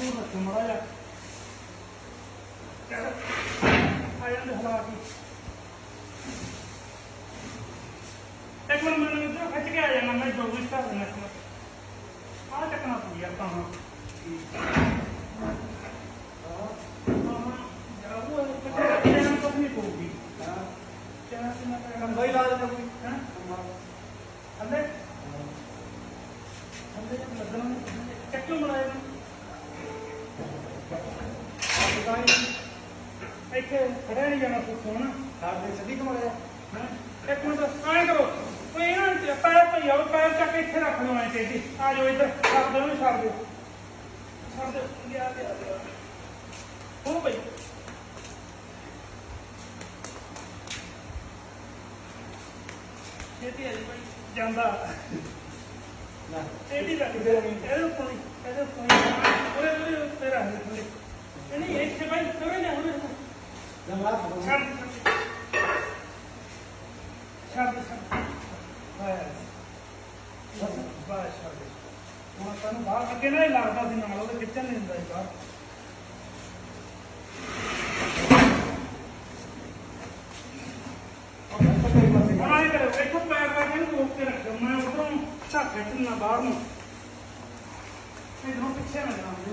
ਦੂਰ ਰੱਖੋ ਮੜਾ ਜਾ ਚੱਲ ਆ ਜਾਂਦੇ ਹਲਾ ਕੇ ਇੱਕ ਮਿੰਟ ਮੈਨੂੰ ਇੱਧਰ ਖਿੱਚ ਕੇ ਆ ਜਾਣਾ ਮੈਂ ਜੋ ਵੀ ਕਰ ਦੇਣਾ ਇੱਕ ਮਿੰਟ ਆਹ ਚੱਕਣਾ ਪਊ ਯਾਰ ਤਾਂ ਹਾਂ ਜਾਊਗਾ ਕਿਤੇ ਜਾਣਾ ਕੁਝ ਨਹੀਂ ਪਊਗੀ ਕਿਹਨਾਂ ਸੀ ਮੈਂ ਕੰਬਾ ਨੂੰ ਇੱਥੇ ਖੜਿਆ ਨਹੀਂ ਜਾਣਾ ਪੁੱਛੋ ਨਾ ਸਾਡੇ ਸੱਦੀ ਕਮਾਇਆ ਹੈਂ? ਇੱਕ ਮਿੰਟ ਐਂ ਕਰੋ ਕੋਈ ਇਹਨਾਂ ਨੂੰ ਪੈਰ ਭਈ ਆਓ ਪੈਰ ਚੱਕ ਇੱਥੇ ਰੱਖ ਲਓ ਐਂ ਤੇਜੀ ਆ ਜਾਓ ਇੱਧਰ ਛੱਡ ਦਿਓ ਛੱਡ ਦਿਓ ਛੱਡ ਦਿਓ ਗਿਆ ਗਿਆ ਹੋ ਭਈ ਛੇਤੀ ਆ ਜੀ ਭਾਈ। ਜਾਂਦਾ। ਨਾ। ਇਹਦੀ ਲੱਗ ਗਿਆ ਇਹਦੇ ਉੱਪਰ ਨਹੀਂ। ਉੱਤੇ ਰੱਖ ਦੇ ਥੱਲੇ ਇਹ ਨਹੀਂ ਇੱਥੇ ਭਾਈ ਕਰੇ ਨਾ ਹੁਣ ਜਮਾ ਫੜੋ ਛੱਡ ਛੱਡ ਛੱਡ ਬਸ ਬਸ ਛੱਡ ਹੁਣ ਸਾਨੂੰ ਬਾਹਰ ਅੱਗੇ ਨਾ ਲੱਗਦਾ ਸੀ ਨਾਲ ਉਹਦੇ ਖਿੱਚਣ ਨਹੀਂ ਦਿੰਦਾ ਸੀ ਬਾਹਰ ਹੁਣ ਆਏ ਕਰੋ ਇੱਥੋਂ ਪੈਰ ਲਾ ਕੇ ਇਹਨੂੰ ਰੋਕ ਕੇ ਰੱਖੋ ਮੈਂ ਉਧਰੋਂ ਝਾਕ ਖਿੱਚਣਾ ਬਾਹਰ ਨੂੰ Şimdi bunu çekemedim abi.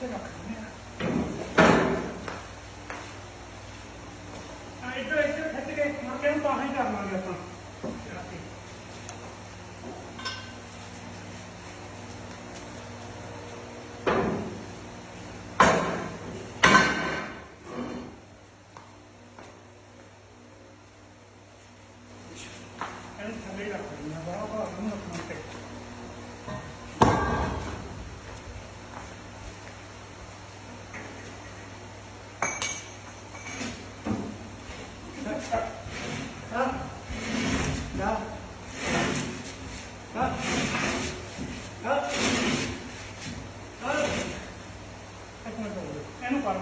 Thank you.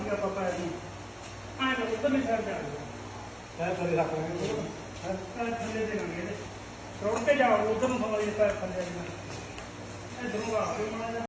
ਕਰ ਦਿਆ ਪਾਪਾ ਇਹਨੂੰ ਆਏ ਲੋ ਉੱਧਰ ਨਹੀਂ ਛੱਡ ਜਾ ਮੈਂ ਥੱਲੇ ਰੱਖ ਲਾਂਗੇ ਹਾਂ? ਥੱਲੇ ਦੇ ਲਾਂਗੇ ਇਹਦੇ। ਰੋਡ ਤੇ ਜਾਓ ਉਧਰ ਨੂੰ ਸਮਝ ਦਿੱਤਾ ਥੱਲੇ ਆ ਜਾਣਾ ਇਹ ਦੋਨੋਂ ਆ ਕੇ ਮਾੜਾ ਜਿਹਾ।